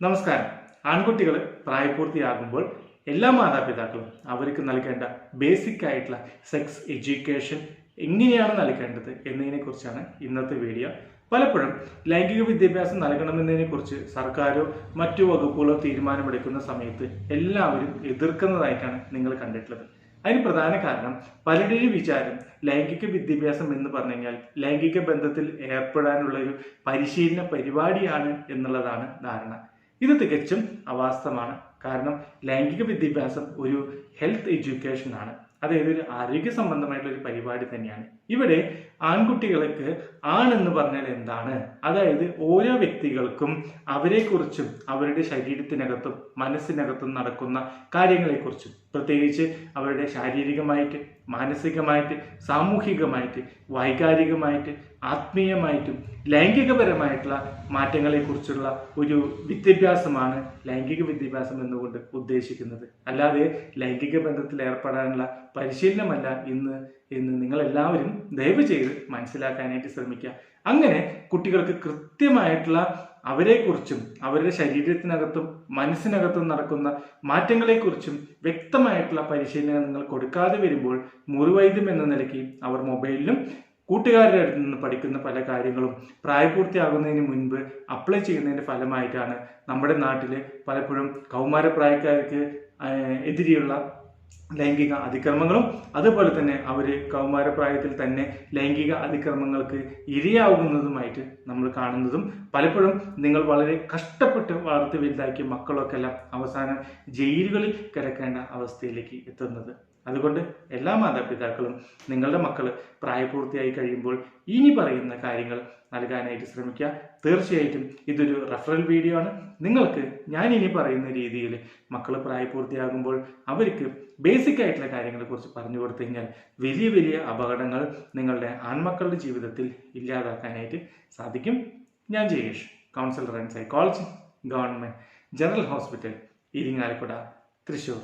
നമസ്കാരം. ആൺകുട്ടികൾ പ്രായപൂർത്തിയാകുമ്പോൾ എല്ലാ മാതാപിതാക്കളും അവർക്ക് നൽകേണ്ട ബേസിക് ആയിട്ടുള്ള സെക്സ് എഡ്യൂക്കേഷൻ എങ്ങനെയാണ് നൽകേണ്ടത് എന്നതിനെ കുറിച്ചാണ് ഇന്നത്തെ വീഡിയോ പലപ്പോഴും ലൈംഗിക വിദ്യാഭ്യാസം നൽകണമെന്നതിനെ കുറിച്ച് സർക്കാരോ മറ്റു വകുപ്പുകളോ തീരുമാനമെടുക്കുന്ന സമയത്ത് എല്ലാവരും എതിർക്കുന്നതായിട്ടാണ് നിങ്ങൾ കണ്ടിട്ടുള്ളത്. അതിന് പ്രധാന കാരണം പലരുടെയും വിചാരം ലൈംഗിക വിദ്യാഭ്യാസം എന്ന് പറഞ്ഞു കഴിഞ്ഞാൽ ലൈംഗിക ബന്ധത്തിൽ ഏർപ്പെടാനുള്ള ഒരു പരിശീലന പരിപാടിയാണ് എന്നുള്ളതാണ് ധാരണ. ഇത് തികച്ചും അവാസ്തവമാണ്. കാരണം ലൈംഗിക വിദ്യാഭ്യാസം ഒരു ഹെൽത്ത് എഡ്യൂക്കേഷൻ ആണ്. അതായത് ഒരു ആരോഗ്യ സംബന്ധമായിട്ടുള്ള ഒരു പരിപാടി തന്നെയാണ്. ഇവിടെ ആൺകുട്ടികൾക്ക് എന്ന് പറഞ്ഞാൽ എന്താണ്? അതായത് ഓരോ വ്യക്തികൾക്കും അവരെക്കുറിച്ചും അവരുടെ ശരീരത്തിനകത്തും മനസ്സിനകത്തും നടക്കുന്ന കാര്യങ്ങളെക്കുറിച്ചും പ്രത്യേകിച്ച് അവരുടെ ശാരീരികമായിട്ട് മാനസികമായിട്ട് സാമൂഹികമായിട്ട് വൈകാരികമായിട്ട് ആത്മീയമായിട്ടും ലൈംഗികപരമായിട്ടുള്ള മാറ്റങ്ങളെക്കുറിച്ചുള്ള ഒരു വിദ്യാഭ്യാസമാണ് ലൈംഗിക വിദ്യാഭ്യാസം എന്നുകൊണ്ട് ഉദ്ദേശിക്കുന്നത്. അല്ലാതെ ലൈംഗിക ബന്ധത്തിൽ ഏർപ്പെടാനുള്ള പരിശീലനമല്ല ഇന്ന് എന്ന് നിങ്ങളെല്ലാവരും ദയവ് ചെയ്ത് മനസ്സിലാക്കാനായിട്ട് ശ്രമിക്കുക. അങ്ങനെ കുട്ടികൾക്ക് കൃത്യമായിട്ടുള്ള അവരെക്കുറിച്ചും അവരുടെ ശരീരത്തിനകത്തും മനസ്സിനകത്തും നടക്കുന്ന മാറ്റങ്ങളെക്കുറിച്ചും വ്യക്തമായിട്ടുള്ള പരിശീലനം നിങ്ങൾ കൊടുക്കാതെ വരുമ്പോൾ മുറിവൈദ്യം എന്ന നിലയ്ക്ക് അവർ മൊബൈലിലും കൂട്ടുകാരുടെ അടുത്ത് നിന്ന് പഠിക്കുന്ന പല കാര്യങ്ങളും പ്രായപൂർത്തിയാകുന്നതിന് മുൻപ് അപ്ലൈ ചെയ്യുന്നതിന്റെ ഫലമായിട്ടാണ് നമ്മുടെ നാട്ടിൽ പലപ്പോഴും കൗമാരപ്രായക്കാർക്ക് എതിരെയുള്ള ലൈംഗിക അതിക്രമങ്ങളും അതുപോലെ തന്നെ അവർ കൗമാരപ്രായത്തിൽ തന്നെ ലൈംഗിക അതിക്രമങ്ങൾക്ക് ഇരയാകുന്നതുമായിട്ട് നമ്മൾ കാണുന്നതും പലപ്പോഴും നിങ്ങൾ വളരെ കഷ്ടപ്പെട്ട് വളർത്തി വലുതാക്കിയ മക്കളൊക്കെ എല്ലാം അവസാനം ജയിലുകളിൽ കിടക്കേണ്ട അവസ്ഥയിലേക്ക് എത്തുന്നത്. അതുകൊണ്ട് എല്ലാ മാതാപിതാക്കളും നിങ്ങളുടെ മക്കൾ പ്രായപൂർത്തിയായി കഴിയുമ്പോൾ ഇനി പറയുന്ന കാര്യങ്ങൾ നൽകാനായിട്ട് ശ്രമിക്കുക. തീർച്ചയായിട്ടും ഇതൊരു റെഫറൽ വീഡിയോ ആണ്. നിങ്ങൾക്ക് ഞാൻ ഇനി പറയുന്ന രീതിയിൽ മക്കൾ പ്രായപൂർത്തിയാകുമ്പോൾ അവർക്ക് ബേസിക് ആയിട്ടുള്ള കാര്യങ്ങളെ കുറിച്ച് പറഞ്ഞു കൊടുത്തു കഴിഞ്ഞാൽ വലിയ വലിയ അപകടങ്ങൾ നിങ്ങളുടെ ആൺമക്കളുടെ ജീവിതത്തിൽ ഇല്ലാതാക്കാനായിട്ട് സാധിക്കും. ഞാൻ Jayesh counsellor and psychology government general hospital Irinjalakuda Thrissur.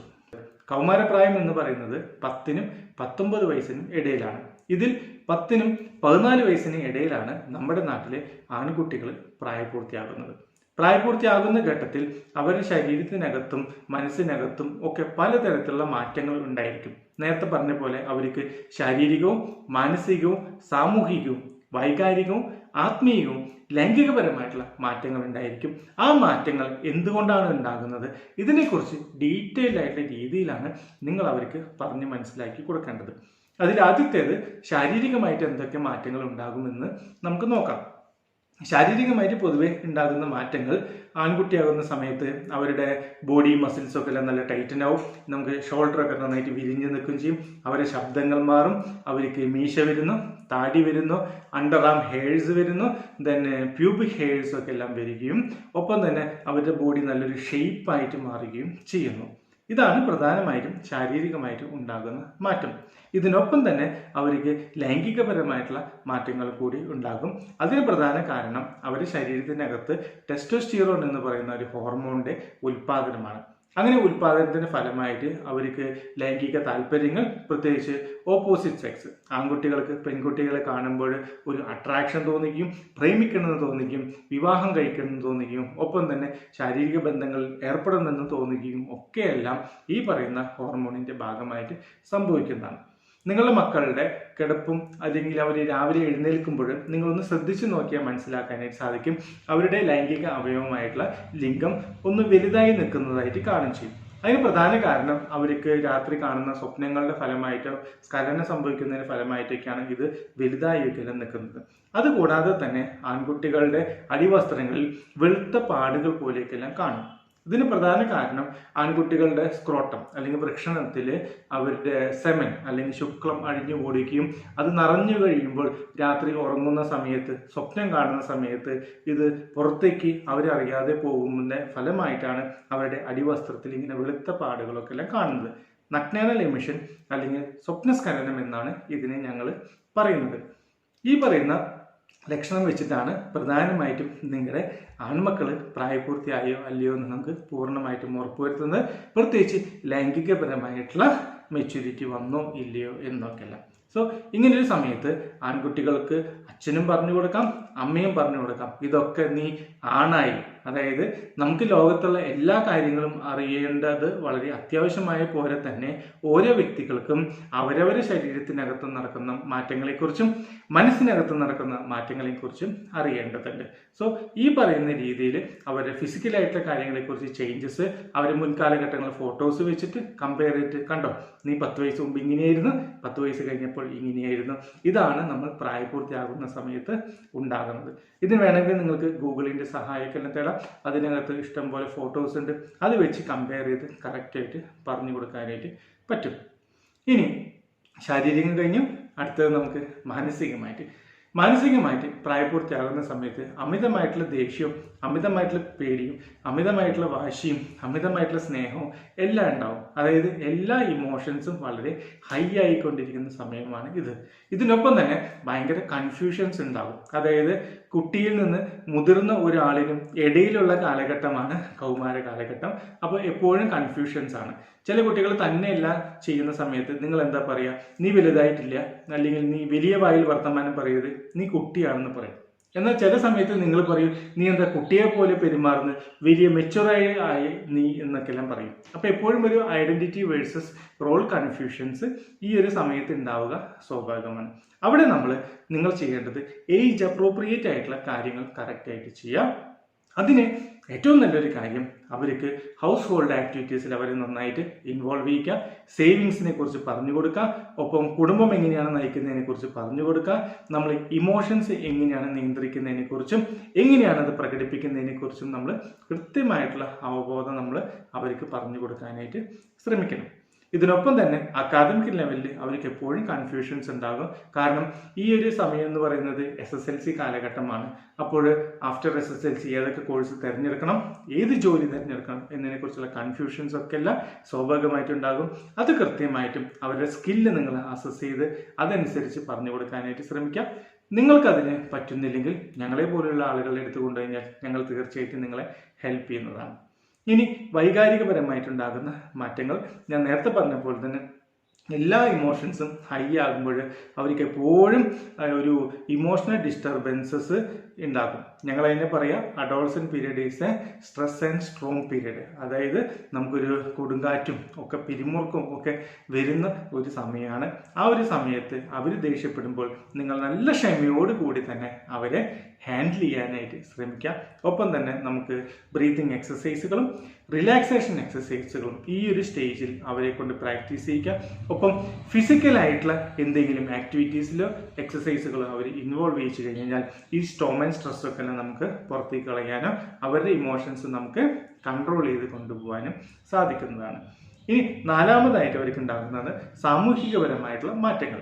കൗമാരപ്രായം എന്ന് പറയുന്നത് പത്തിനും പത്തൊമ്പത് വയസ്സിനും ഇടയിലാണ്. ഇതിൽ പത്തിനും പതിനാല് വയസ്സിനും ഇടയിലാണ് നമ്മുടെ നാട്ടിലെ ആൺകുട്ടികൾ പ്രായപൂർത്തിയാകുന്നത്. പ്രായപൂർത്തിയാകുന്ന ഘട്ടത്തിൽ അവരുടെ ശരീരത്തിനകത്തും മനസ്സിനകത്തും ഒക്കെ പലതരത്തിലുള്ള മാറ്റങ്ങൾ ഉണ്ടായിരിക്കും. നേരത്തെ പറഞ്ഞ പോലെ അവർക്ക് ശാരീരികവും മാനസികവും സാമൂഹികവും വൈകാരികവും ആത്മീയവും ലൈംഗികപരമായിട്ടുള്ള മാറ്റങ്ങൾ ഉണ്ടായിരിക്കും. ആ മാറ്റങ്ങൾ എന്തുകൊണ്ടാണ് ഉണ്ടാകുന്നത്? ഇതിനെക്കുറിച്ച് ഡീറ്റെയിൽഡ് ആയിട്ടുള്ള രീതിയിലാണ് നിങ്ങൾ അവർക്ക് പറഞ്ഞ് മനസ്സിലാക്കി കൊടുക്കേണ്ടത്. അതിൽ ആദ്യത്തേത് ശാരീരികമായിട്ട് എന്തൊക്കെ മാറ്റങ്ങൾ ഉണ്ടാകുമെന്ന് നമുക്ക് നോക്കാം. ശാരീരികമായിട്ട് പൊതുവെ ഉണ്ടാകുന്ന മാറ്റങ്ങൾ ആൺകുട്ടിയാകുന്ന സമയത്ത് അവരുടെ ബോഡി മസിൽസ് ഒക്കെ എല്ലാം നല്ല ടൈറ്റൻ ആവും. നമുക്ക് ഷോൾഡർ ഒക്കെ നന്നായിട്ട് വിരിഞ്ഞു നിൽക്കുകയും ചെയ്യും. അവരുടെ ശബ്ദങ്ങൾ മാറും. അവർക്ക് മീശ വരുന്നു താടി വരുന്നു ആം ഹെയർസ് വരുന്നു ദെൻ പ്യൂബിക് ഹെയർസ് ഒക്കെ എല്ലാം വരികയും ഒപ്പം തന്നെ അവരുടെ ബോഡി നല്ലൊരു ഷെയ്പ്പായിട്ട് മാറുകയും ചെയ്യുന്നു. ഇതാണ് പ്രധാനമായിട്ടും ശാരീരികമായിട്ടും ഉണ്ടാകുന്ന മാറ്റം. ഇതിനൊപ്പം തന്നെ അവർക്ക് ലൈംഗികപരമായിട്ടുള്ള മാറ്റങ്ങൾ കൂടി ഉണ്ടാകും. അതിന് പ്രധാന കാരണം അവരുടെ ശരീരത്തിനകത്ത് ടെസ്റ്റോസ്റ്റിറോൺ എന്ന് പറയുന്ന ഒരു ഹോർമോണിന്റെ ഉൽപാദനമാണ്. അങ്ങനെ ഉൽപാദനത്തിന്റെ ഫലമായിട്ട് അവർക്ക് ലൈംഗിക താല്പര്യങ്ങൾ പ്രത്യേകിച്ച് ഓപ്പോസിറ്റ് സെക്സ് ആൺകുട്ടികൾക്ക് പെൺകുട്ടികളെ കാണുമ്പോൾ ഒരു അട്രാക്ഷൻ തോന്നിക്കും പ്രേമിക്കണമെന്ന് തോന്നിക്കും വിവാഹം കഴിക്കണമെന്ന് തോന്നിക്കും ഒപ്പം തന്നെ ശാരീരിക ബന്ധങ്ങളിൽ ഏർപ്പെടണമെന്ന് തോന്നിക്കുകയും ഒക്കെയെല്ലാം ഈ പറയുന്ന ഹോർമോണിന്റെ ഭാഗമായിട്ട് സംഭവിക്കുന്നതാണ്. നിങ്ങളുടെ മക്കളുടെ കിടപ്പും അല്ലെങ്കിൽ അവർ രാവിലെ എഴുന്നേൽക്കുമ്പോൾ നിങ്ങളൊന്ന് ശ്രദ്ധിച്ചു നോക്കിയാൽ മനസ്സിലാക്കാനായിട്ട് സാധിക്കും. അവരുടെ ലൈംഗിക അവയവമായിട്ടുള്ള ലിംഗം ഒന്ന് വലുതായി നിൽക്കുന്നതായിട്ട് കാണും ചെയ്യും. അതിന് പ്രധാന കാരണം അവർക്ക് രാത്രി കാണുന്ന സ്വപ്നങ്ങളുടെ ഫലമായിട്ടോ സ്ഖലനം സംഭവിക്കുന്നതിന്റെ ഫലമായിട്ടൊക്കെയാണ് ഇത് വലുതായി നിൽക്കുന്നത്. അതുകൂടാതെ തന്നെ ആൺകുട്ടികളുടെ അടിവസ്ത്രങ്ങളിൽ വെളുത്ത പാടുകൾ പോലെയൊക്കെല്ലാം കാണും. ഇതിന് പ്രധാന കാരണം ആൺകുട്ടികളുടെ സ്ക്രോട്ടം അല്ലെങ്കിൽ വൃക്ഷണത്തിൽ അവരുടെ സെമൻ അല്ലെങ്കിൽ ശുക്ലം അഴിഞ്ഞു ഓടിക്കുകയും അത് നിറഞ്ഞു കഴിയുമ്പോൾ രാത്രി ഉറങ്ങുന്ന സമയത്ത് സ്വപ്നം കാണുന്ന സമയത്ത് ഇത് പുറത്തേക്ക് അവരറിയാതെ പോകുന്നതിന്റെ ഫലമായിട്ടാണ് അവരുടെ അടിവസ്ത്രത്തിൽ ഇങ്ങനെ വെളുത്ത പാടുകളൊക്കെ എല്ലാം കാണുന്നത്. നഗ്നേന എമിഷൻ അല്ലെങ്കിൽ സ്വപ്നസ്ഖലനം എന്നാണ് ഇതിനെ ഞങ്ങൾ പറയുന്നത്. ഈ പറയുന്ന ലക്ഷണം വെച്ചിട്ടാണ് പ്രധാനമായിട്ടും നിങ്ങളുടെ ആൺമക്കൾ പ്രായപൂർത്തിയായോ അല്ലയോ എന്ന് നമുക്ക് പൂർണമായിട്ടും ഉറപ്പുവരുത്തുന്നത്. പ്രത്യേകിച്ച് ലൈംഗികപരമായിട്ടുള്ള മെച്യൂരിറ്റി വന്നോ ഇല്ലയോ എന്നൊക്കെയല്ല. സോ ഇങ്ങനൊരു സമയത്ത് ആൺകുട്ടികൾക്ക് അച്ഛനും പറഞ്ഞു കൊടുക്കാം അമ്മയും പറഞ്ഞു കൊടുക്കാം. ഇതൊക്കെ നീ ആണായി അതായത് നമുക്ക് ലോകത്തുള്ള എല്ലാ കാര്യങ്ങളും അറിയേണ്ടത് വളരെ അത്യാവശ്യമായ പോലെ തന്നെ ഓരോ വ്യക്തികൾക്കും അവരവരുടെ ശരീരത്തിനകത്ത് നടക്കുന്ന മാറ്റങ്ങളെക്കുറിച്ചും മനസ്സിനകത്ത് നടക്കുന്ന മാറ്റങ്ങളെക്കുറിച്ചും അറിയേണ്ടതുണ്ട്. സോ ഈ പറയുന്ന രീതിയിൽ അവരുടെ ഫിസിക്കലായിട്ടുള്ള കാര്യങ്ങളെക്കുറിച്ച് ചേഞ്ചസ് അവർ മുൻകാലഘട്ടങ്ങൾ ഫോട്ടോസ് വെച്ചിട്ട് കമ്പയർ ചെയ്തിട്ട് കണ്ടോ? നീ പത്ത് വയസ്സ് മുമ്പ് ഇങ്ങനെയായിരുന്നു പത്ത് വയസ്സ് കഴിഞ്ഞപ്പോൾ ഇങ്ങനെയായിരുന്നു. ഇതാണ് നമ്മൾ പ്രായപൂർത്തിയാകുന്ന സമയത്ത് ഉണ്ടാകുന്നത്. ഇതിന് വേണമെങ്കിൽ നിങ്ങൾക്ക് ഗൂഗിളിന്റെ സഹായമൊക്കെ തേടാം. അതിനകത്ത് ഇഷ്ടംപോലെ ഫോട്ടോസ് ഉണ്ട്. അത് വെച്ച് കമ്പയർ ചെയ്ത് കറക്റ്റായിട്ട് പറഞ്ഞു കൊടുക്കാനായിട്ട് പറ്റും. ഇനി ശാരീരികം കഴിഞ്ഞു. അടുത്തത് നമുക്ക് മാനസികമായിട്ട്. മാനസികമായിട്ട് പ്രായപൂർത്തിയാകുന്ന സമയത്ത് അമിതമായിട്ടുള്ള ദേഷ്യവും അമിതമായിട്ടുള്ള പേടിയും അമിതമായിട്ടുള്ള വാശിയും അമിതമായിട്ടുള്ള സ്നേഹവും എല്ലാം ഉണ്ടാവും. അതായത് എല്ലാ ഇമോഷൻസും വളരെ ഹൈ ആയിക്കൊണ്ടിരിക്കുന്ന സമയമാണ് ഇത്. ഇതിനൊപ്പം തന്നെ ഭയങ്കര കൺഫ്യൂഷൻസ് ഉണ്ടാകും. അതായത് കുട്ടിയിൽ നിന്ന് മുതിർന്ന ഒരാളിനും ഇടയിലുള്ള കാലഘട്ടമാണ് കൗമാര കാലഘട്ടം. അപ്പോൾ എപ്പോഴും കൺഫ്യൂഷൻസ് ആണ്. ചില കുട്ടികൾ തന്നെയല്ല ചെയ്യുന്ന സമയത്ത് നിങ്ങൾ എന്താ പറയുക നീ വലുതായിട്ടില്ല. അല്ലെങ്കിൽ നീ വലിയ വായിൽ വർത്തമാനം പറയരുത്. നീ കുട്ടിയാണെന്ന് പറയും. എന്നാൽ ചില സമയത്ത് നിങ്ങൾ പറയും നീ എന്താ കുട്ടിയെ പോലെ പെരുമാറുന്നു? വലിയ മെച്ചുറായി ആയി നീ എന്നൊക്കെല്ലാം പറയും. അപ്പോൾ എപ്പോഴും ഒരു ഐഡന്റിറ്റി വേഴ്സസ് റോൾ കൺഫ്യൂഷൻസ് ഈ ഒരു സമയത്ത് ഉണ്ടാവുക സ്വാഭാവികമാണ്. അവിടെ നമ്മൾ നിങ്ങൾ ചെയ്യേണ്ടത് ഏജ് അപ്രോപ്രിയേറ്റ് ആയിട്ടുള്ള കാര്യങ്ങൾ കറക്റ്റായിട്ട് ചെയ്യുക അതിന് ഏറ്റവും നല്ലൊരു കാര്യം അവർക്ക് ഹൗസ് ഹോൾഡ് ആക്ടിവിറ്റീസിൽ അവരെ നന്നായിട്ട് ഇൻവോൾവ് ചെയ്യിക്കുക സേവിങ്സിനെ കുറിച്ച് പറഞ്ഞു കൊടുക്കുക ഒപ്പം കുടുംബം എങ്ങനെയാണ് നയിക്കുന്നതിനെ കുറിച്ച് പറഞ്ഞു കൊടുക്കുക നമ്മൾ ഇമോഷൻസ് എങ്ങനെയാണ് നിയന്ത്രിക്കുന്നതിനെ കുറിച്ചും എങ്ങനെയാണ് അത് പ്രകടിപ്പിക്കുന്നതിനെ കുറിച്ചും നമ്മൾ കൃത്യമായിട്ടുള്ള അവബോധം നമ്മൾ അവർക്ക് പറഞ്ഞു കൊടുക്കാനായിട്ട് ശ്രമിക്കണം. ഇതിനൊപ്പം തന്നെ അക്കാദമിക് ലെവലിൽ അവർക്ക് എപ്പോഴും കൺഫ്യൂഷൻസ് ഉണ്ടാകും. കാരണം ഈ ഒരു സമയം എന്ന് പറയുന്നത് എസ് എസ് എൽ സി കാലഘട്ടമാണ്. അപ്പോൾ after S S L C ഏതൊക്കെ കോഴ്സ് തിരഞ്ഞെടുക്കണം ഏത് ജോലി തിരഞ്ഞെടുക്കണം എന്നതിനെക്കുറിച്ചുള്ള കൺഫ്യൂഷൻസ് ഒക്കെ എല്ലാം സ്വാഭാവികമായിട്ടുണ്ടാകും അത് കൃത്യമായിട്ടും അവരുടെ സ്കില്ല് നിങ്ങൾ അസസ് ചെയ്ത് അതനുസരിച്ച് പറഞ്ഞു കൊടുക്കാനായിട്ട് ശ്രമിക്കാം. നിങ്ങൾക്കതിന് പറ്റുന്നില്ലെങ്കിൽ ഞങ്ങളെ പോലെയുള്ള ആളുകളെ എടുത്തു കഴിഞ്ഞാൽ ഞങ്ങൾ തീർച്ചയായിട്ടും നിങ്ങളെ ഹെൽപ്പ് ചെയ്യുന്നതാണ്. ഇനി വൈകാരികപരമായിട്ടുണ്ടാകുന്ന മാറ്റങ്ങൾ ഞാൻ നേരത്തെ പറഞ്ഞ പോലെ തന്നെ എല്ലാ ഇമോഷൻസും ഹൈ ആകുമ്പോൾ അവർക്ക് എപ്പോഴും ഒരു ഇമോഷണൽ ഡിസ്റ്റർബൻസസ് ഉണ്ടാക്കും ഞങ്ങൾ അതിനെ പറയാം adolescent period is a stress and strong period അതായത് നമുക്കൊരു കൊടുങ്കാറ്റും ഒക്കെ പിരിമുറുക്കും ഒക്കെ വരുന്ന ഒരു സമയമാണ്. ആ ഒരു സമയത്ത് അവർ ദേഷ്യപ്പെടുമ്പോൾ നിങ്ങൾ നല്ല ക്ഷമയോട് കൂടി തന്നെ അവരെ ഹാൻഡിൽ ചെയ്യാനായിട്ട് ശ്രമിക്കാം. ഒപ്പം തന്നെ നമുക്ക് ബ്രീത്തിങ് എക്സസൈസുകളും റിലാക്സേഷൻ എക്സസൈസുകളും ഈ ഒരു സ്റ്റേജിൽ അവരെ കൊണ്ട് പ്രാക്ടീസ് ചെയ്യിക്കാം. ഒപ്പം ഫിസിക്കലായിട്ടുള്ള എന്തെങ്കിലും ആക്ടിവിറ്റീസിലോ എക്സസൈസുകളോ അവർ ഇൻവോൾവ് ചെയ്യിച്ചു കഴിഞ്ഞാൽ ഈ സ്റ്റോം ആൻഡ് സ്ട്രെസ് ഒക്കെ നമുക്ക് പുറത്തേക്ക് കളയാനോ അവരുടെ ഇമോഷൻസ് നമുക്ക് കൺട്രോൾ ചെയ്ത് കൊണ്ടുപോകാനും സാധിക്കുന്നതാണ്. ഇനി നാലാമതായിട്ട് അവർക്ക് ഉണ്ടാകുന്നത് സാമൂഹികപരമായിട്ടുള്ള മാറ്റങ്ങൾ.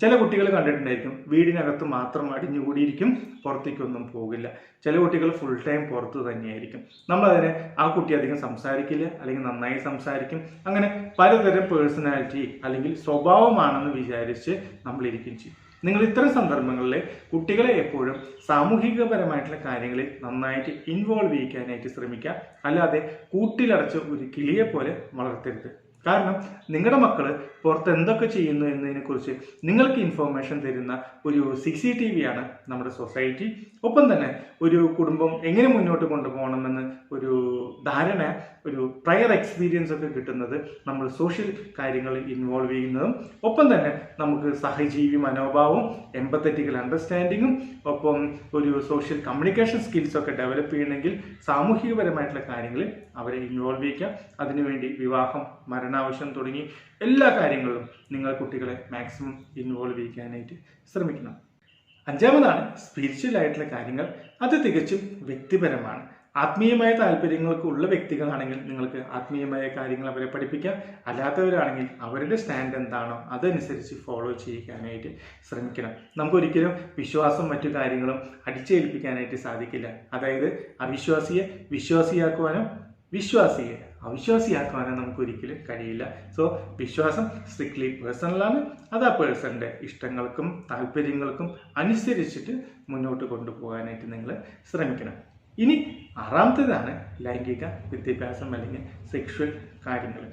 ചില കുട്ടികൾ കണ്ടിട്ടുണ്ടായിരിക്കും വീടിനകത്ത് മാത്രം അടിഞ്ഞുകൂടിയിരിക്കും പുറത്തേക്കൊന്നും പോകില്ല. ചില കുട്ടികൾ ഫുൾ ടൈം പുറത്ത് തന്നെയായിരിക്കും. നമ്മളതിനെ ആ കുട്ടി അധികം സംസാരിക്കില്ല അല്ലെങ്കിൽ നന്നായി സംസാരിക്കും. അങ്ങനെ പലതരം പേഴ്സണാലിറ്റി അല്ലെങ്കിൽ സ്വഭാവമാണെന്ന് വിചാരിച്ച് നമ്മളിരിക്കും ചെയ്യും. നിങ്ങൾ ഇത്തരം സന്ദർഭങ്ങളിൽ കുട്ടികളെ എപ്പോഴും സാമൂഹികപരമായിട്ടുള്ള കാര്യങ്ങളിൽ നന്നായിട്ട് ഇൻവോൾവ് ചെയ്യിക്കാനായിട്ട് ശ്രമിക്കുക. അല്ലാതെ കൂട്ടിലടച്ച് ഒരു കിളിയെ പോലെ വളർത്തരുത്. കാരണം നിങ്ങളുടെ മക്കൾ പുറത്ത് എന്തൊക്കെ ചെയ്യുന്നു എന്നതിനെക്കുറിച്ച് നിങ്ങൾക്ക് ഇൻഫോർമേഷൻ തരുന്ന ഒരു സി സി ടി വി ആണ് നമ്മുടെ സൊസൈറ്റി ഒപ്പം തന്നെ ഒരു കുടുംബം എങ്ങനെ മുന്നോട്ട് കൊണ്ടുപോകണമെന്ന് ഒരു ധാരണ ഒരു പ്രയർ എക്സ്പീരിയൻസ് ഒക്കെ കിട്ടുന്നത് നമ്മൾ സോഷ്യൽ കാര്യങ്ങളിൽ ഇൻവോൾവ് ചെയ്യുന്നതും ഒപ്പം തന്നെ നമുക്ക് സഹജീവി മനോഭാവവും എമ്പത്തറ്റിക്കൽ അണ്ടർസ്റ്റാൻഡിങ്ങും ഒപ്പം ഒരു സോഷ്യൽ കമ്മ്യൂണിക്കേഷൻ സ്കിൽസ് ഒക്കെ ഡെവലപ്പ് ചെയ്യണമെങ്കിൽ സാമൂഹികപരമായിട്ടുള്ള കാര്യങ്ങളിൽ അവരെ ഇൻവോൾവ് ചെയ്യിക്കുക അതിനുവേണ്ടി വിവാഹം മരണാവശ്യം തുടങ്ങി എല്ലാ കാര്യങ്ങളിലും നിങ്ങൾ കുട്ടികളെ മാക്സിമം ഇൻവോൾവ് ചെയ്യിക്കാനായിട്ട് ശ്രമിക്കണം. അഞ്ചാമതാണ് സ്പിരിച്വൽ ആയിട്ടുള്ള കാര്യങ്ങൾ. അത് തികച്ചും വ്യക്തിപരമാണ്. ആത്മീയമായ താല്പര്യങ്ങൾക്ക് ഉള്ള വ്യക്തികളാണെങ്കിൽ നിങ്ങൾക്ക് ആത്മീയമായ കാര്യങ്ങൾ അവരെ പഠിപ്പിക്കാം. അല്ലാത്തവരാണെങ്കിൽ അവരുടെ സ്റ്റാൻഡ് എന്താണോ അതനുസരിച്ച് ഫോളോ ചെയ്യിക്കാനായിട്ട് ശ്രമിക്കണം. നമുക്കൊരിക്കലും വിശ്വാസം മറ്റു കാര്യങ്ങളും അടിച്ചേൽപ്പിക്കാനായിട്ട് സാധിക്കില്ല. അതായത് അവിശ്വാസിയെ വിശ്വാസിയാക്കുവാനോ വിശ്വാസിയെ അവിശ്വാസിയാക്കുവാനോ നമുക്ക് ഒരിക്കലും കഴിയില്ല. സോ വിശ്വാസം സ്ട്രിക്ട്ലി പേഴ്സണലാണ് അത് ആ പേഴ്സണിന്റെ ഇഷ്ടങ്ങൾക്കും താല്പര്യങ്ങൾക്കും അനുസരിച്ചിട്ട് മുന്നോട്ട് കൊണ്ടുപോകാനായിട്ട് നിങ്ങൾ ശ്രമിക്കണം. ഇനി ആറാമത്തേതാണ് ലൈംഗിക വിദ്യാഭ്യാസം അല്ലെങ്കിൽ സെക്ഷൽ കാര്യങ്ങൾ.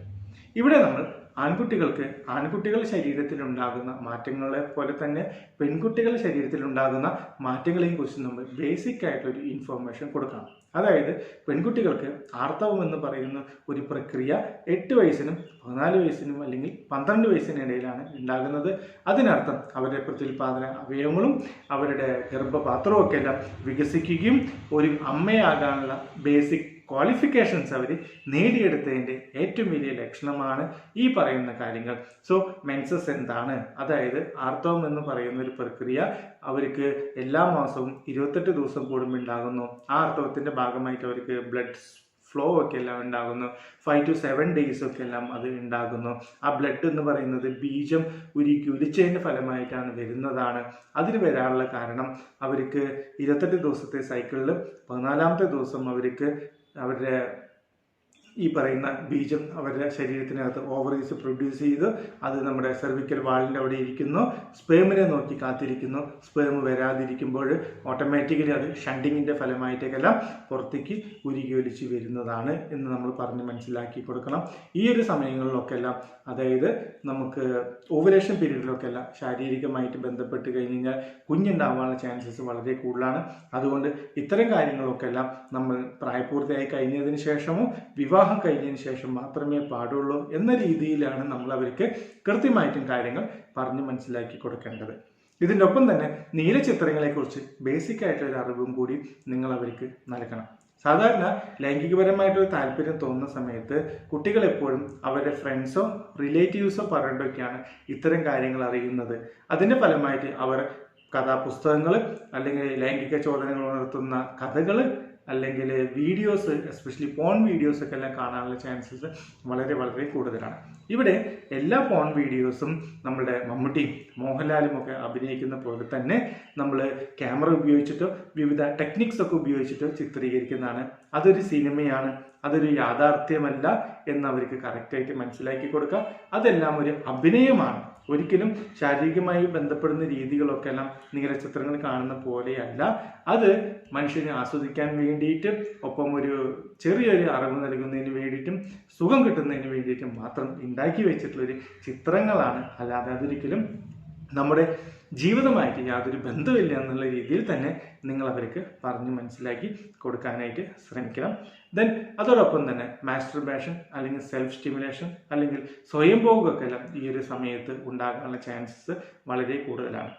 ഇവിടെ നമ്മൾ ആൺകുട്ടികൾക്ക് ആൺകുട്ടികളുടെ ശരീരത്തിൽ ഉണ്ടാകുന്ന മാറ്റങ്ങളെ പോലെ തന്നെ പെൺകുട്ടികളുടെ ശരീരത്തിൽ ഉണ്ടാകുന്ന മാറ്റങ്ങളെയും കുറിച്ച് നമ്മൾ ബേസിക് ആയിട്ടൊരു ഇൻഫോർമേഷൻ കൊടുക്കണം. അതായത് പെൺകുട്ടികൾക്ക് ആർത്തവം എന്ന് പറയുന്ന ഒരു പ്രക്രിയ എട്ട് വയസ്സിനും പതിനാല് വയസ്സിനും അല്ലെങ്കിൽ പന്ത്രണ്ട് വയസ്സിനിടയിലാണ് ഉണ്ടാകുന്നത്. അതിനർത്ഥം അവരുടെ പ്രത്യുൽപാദന അവയവങ്ങളും അവരുടെ ഗർഭപാത്രവും ഒക്കെ എല്ലാം വികസിക്കുകയും ഒരു അമ്മയാകാനുള്ള ബേസിക് ക്വാളിഫിക്കേഷൻസ് അവർ നേടിയെടുത്തതിന്റെ ഏറ്റവും വലിയ ലക്ഷണമാണ് ഈ പറയുന്ന കാര്യങ്ങൾ. സോ മെൻസസ് എന്താണ്? അതായത് ആർത്തവം എന്ന് പറയുന്ന ഒരു പ്രക്രിയ അവർക്ക് എല്ലാ മാസവും ഇരുപത്തെട്ട് ദിവസം കൂടുമ്പോൾ ഉണ്ടാകുന്നു. ആ ആർത്തവത്തിന്റെ ഭാഗമായിട്ട് അവർക്ക് ബ്ലഡ് ഫ്ലോ ഒക്കെ എല്ലാം ഉണ്ടാകുന്നു. ഫൈവ് ടു സെവൻ ഡേയ്സ് ഒക്കെ എല്ലാം അത് ഉണ്ടാകുന്നു. ആ ബ്ലഡ് എന്ന് പറയുന്നത് ബീജം ഉരുക്കി ഉരിച്ചതിന്റെ ഫലമായിട്ടാണ് വരുന്നതാണ്. അതിന് വരാനുള്ള കാരണം അവർക്ക് ഇരുപത്തെട്ട് ദിവസത്തെ സൈക്കിളിൽ പതിനാലാമത്തെ ദിവസം അവർക്ക് അവരുടെ ഈ പറയുന്ന ബീജം അവരുടെ ശരീരത്തിനകത്ത് ഓവറീസ് പ്രൊഡ്യൂസ് ചെയ്ത് അത് നമ്മുടെ സെർവിക്കൽ വാളിന്റെ അവിടെ ഇരിക്കുന്നു. സ്പേമിനെ നോക്കി കാത്തിരിക്കുന്നു. സ്പേം വരാതിരിക്കുമ്പോൾ ഓട്ടോമാറ്റിക്കലി അത് ഷണ്ടിങ്ങിന്റെ ഫലമായിട്ടേക്കെല്ലാം പുറത്തേക്ക് ഉരുകി ഒലിച്ച് വരുന്നതാണ് എന്ന് നമ്മൾ പറഞ്ഞ് മനസ്സിലാക്കി കൊടുക്കണം. ഈ ഒരു സമയങ്ങളിലൊക്കെ എല്ലാം അതായത് നമുക്ക് ഓവലേഷൻ പീരീഡിലൊക്കെ എല്ലാം ശാരീരികമായിട്ട് ബന്ധപ്പെട്ട് കഴിഞ്ഞ് കഴിഞ്ഞാൽ കുഞ്ഞുണ്ടാവാനുള്ള ചാൻസസ് വളരെ കൂടുതലാണ്. അതുകൊണ്ട് ഇത്തരം കാര്യങ്ങളൊക്കെ എല്ലാം നമ്മൾ പ്രായപൂർത്തിയായി കഴിഞ്ഞതിന് ശേഷമോ വിവാഹം കഴിഞ്ഞതിന് ശേഷം മാത്രമേ പാടുള്ളൂ എന്ന രീതിയിലാണ് നമ്മൾ അവർക്ക് കൃത്യമായിട്ടും കാര്യങ്ങൾ പറഞ്ഞ് മനസ്സിലാക്കി കൊടുക്കേണ്ടത്. ഇതിന്റെ ഒപ്പം തന്നെ നീല ചിത്രങ്ങളെക്കുറിച്ച് ബേസിക് ആയിട്ടുള്ള ഒരു അറിവും കൂടി നിങ്ങൾ അവർക്ക് നൽകണം. സാധാരണ ലൈംഗികപരമായിട്ടൊരു താല്പര്യം തോന്നുന്ന സമയത്ത് കുട്ടികൾ എപ്പോഴും അവരുടെ ഫ്രണ്ട്സോ റിലേറ്റീവ്സോ പറയേണ്ടൊക്കെയാണ് ഇത്തരം കാര്യങ്ങൾ അറിയുന്നത്. അതിന്റെ ഫലമായിട്ട് അവർ കഥാപുസ്തകങ്ങൾ അല്ലെങ്കിൽ ലൈംഗിക ചോദനകൾ ഉണർത്തുന്ന കഥകൾ അല്ലെങ്കിൽ വീഡിയോസ് എസ്പെഷ്യലി പോൺ വീഡിയോസൊക്കെ എല്ലാം കാണാനുള്ള ചാൻസസ് വളരെ വളരെ കൂടുതലാണ്. ഇവിടെ എല്ലാ പോൺ വീഡിയോസും നമ്മുടെ മമ്മൂട്ടിയും മോഹൻലാലും ഒക്കെ അഭിനയിക്കുന്ന പോലെ തന്നെ നമ്മൾ ക്യാമറ ഉപയോഗിച്ചിട്ടോ വിവിധ ടെക്നിക്സ് ഒക്കെ ഉപയോഗിച്ചിട്ടോ ചിത്രീകരിക്കുന്നതാണ്. അതൊരു സിനിമയാണ് അതൊരു യാഥാർത്ഥ്യമല്ല എന്ന് അവർക്ക് കറക്റ്റായിട്ട് മനസ്സിലാക്കി കൊടുക്കുക. അതെല്ലാം ഒരു അഭിനയമാണ്. ഒരിക്കലും ശാരീരികമായി ബന്ധപ്പെടുന്ന രീതികളൊക്കെ എല്ലാം നീലചിത്രങ്ങൾ കാണുന്ന പോലെയല്ല. അത് മനുഷ്യനെ ആസ്വദിക്കാൻ വേണ്ടിയിട്ട് ഒപ്പം ഒരു ചെറിയൊരു അറിവ് നൽകുന്നതിന് വേണ്ടിയിട്ടും സുഖം കിട്ടുന്നതിന് വേണ്ടിയിട്ടും മാത്രം ഉണ്ടാക്കി വെച്ചിട്ടുള്ളൊരു ചിത്രങ്ങളാണ്. അല്ലാതെ അതൊരിക്കലും നമ്മുടെ ജീവിതമായിട്ട് യാതൊരു ബന്ധമില്ല എന്നുള്ള രീതിയിൽ തന്നെ നിങ്ങൾ അവർക്ക് പറഞ്ഞ് മനസ്സിലാക്കി കൊടുക്കാനായിട്ട് ശ്രമിക്കണം. ദെൻ അതോടൊപ്പം തന്നെ മാസ്റ്റർബേഷൻ അല്ലെങ്കിൽ സെൽഫ് സ്റ്റിമുലേഷൻ അല്ലെങ്കിൽ സ്വയം എല്ലാം ഈ ഒരു സമയത്ത് ഉണ്ടാകാനുള്ള ചാൻസസ് വളരെ കൂടുതലാണ്.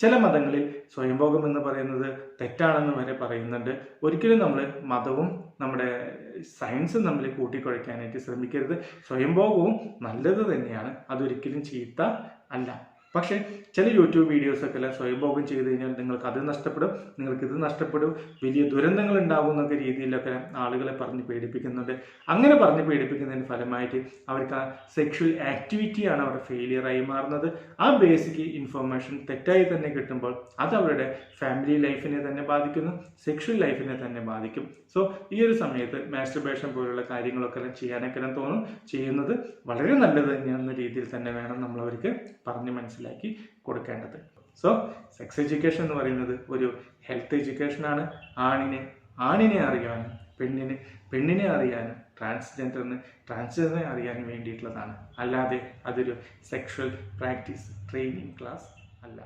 ചില മതങ്ങളിൽ സ്വയംഭോഗം എന്ന് പറയുന്നത് തെറ്റാണെന്ന് വരെ പറയുന്നുണ്ട്. ഒരിക്കലും നമ്മൾ മതവും നമ്മുടെ സയൻസും തമ്മിൽ കൂട്ടിക്കുഴയ്ക്കാനായിട്ട് ശ്രമിക്കരുത്. സ്വയംഭോഗവും നല്ലത് തന്നെയാണ്. അതൊരിക്കലും ചീത്ത അല്ല. പക്ഷേ ചില യൂട്യൂബ് വീഡിയോസൊക്കെ സ്വയം സ്വയംഭോഗം ചെയ്ത് കഴിഞ്ഞാൽ നിങ്ങൾക്ക് അത് നഷ്ടപ്പെടും നിങ്ങൾക്ക് ഇത് നഷ്ടപ്പെടും വലിയ ദുരന്തങ്ങൾ ഉണ്ടാകും എന്നൊക്കെ രീതിയിലൊക്കെ ആളുകളെ പറഞ്ഞ് പേടിപ്പിക്കുന്നുണ്ട്. അങ്ങനെ പറഞ്ഞ് പേടിപ്പിക്കുന്നതിന് ഫലമായിട്ട് അവർക്ക് ആ സെക്ഷൽ ആക്ടിവിറ്റിയാണ് അവരുടെ ഫെയിലിയറായി മാറുന്നത്. ആ ബേസിക് ഇൻഫർമേഷൻ തെറ്റായി തന്നെ കിട്ടുമ്പോൾ അത് അവരുടെ ഫാമിലി ലൈഫിനെ തന്നെ ബാധിക്കുന്നു സെക്ഷൽ ലൈഫിനെ തന്നെ ബാധിക്കും. സോ ഈ ഒരു സമയത്ത് മാസ്റ്റർബേഷൻ പോലുള്ള കാര്യങ്ങളൊക്കെ എല്ലാം ചെയ്യാനൊക്കെ തോന്നും. ചെയ്യുന്നത് വളരെ നല്ലത് തന്നെയാണെന്ന രീതിയിൽ തന്നെ വേണം നമ്മൾ അവർക്ക് പറഞ്ഞ് മനസ്സിലാക്കി കൊടുക്കേണ്ടത്. സോ സെക്സ് എഡ്യൂക്കേഷൻ എന്ന് പറയുന്നത് ഒരു ഹെൽത്ത് എഡ്യൂക്കേഷനാണ് ആണിനെ ആണിനെ അറിയാനും പെണ്ണിന് പെണ്ണിനെ അറിയാനും ട്രാൻസ്ജെൻഡറിന് ട്രാൻസ്ജെൻഡറിനെ അറിയാനും വേണ്ടിയിട്ടുള്ളതാണ്. അല്ലാതെ അതൊരു സെക്ഷൽ പ്രാക്ടീസ് ട്രെയിനിങ് ക്ലാസ് അല്ല.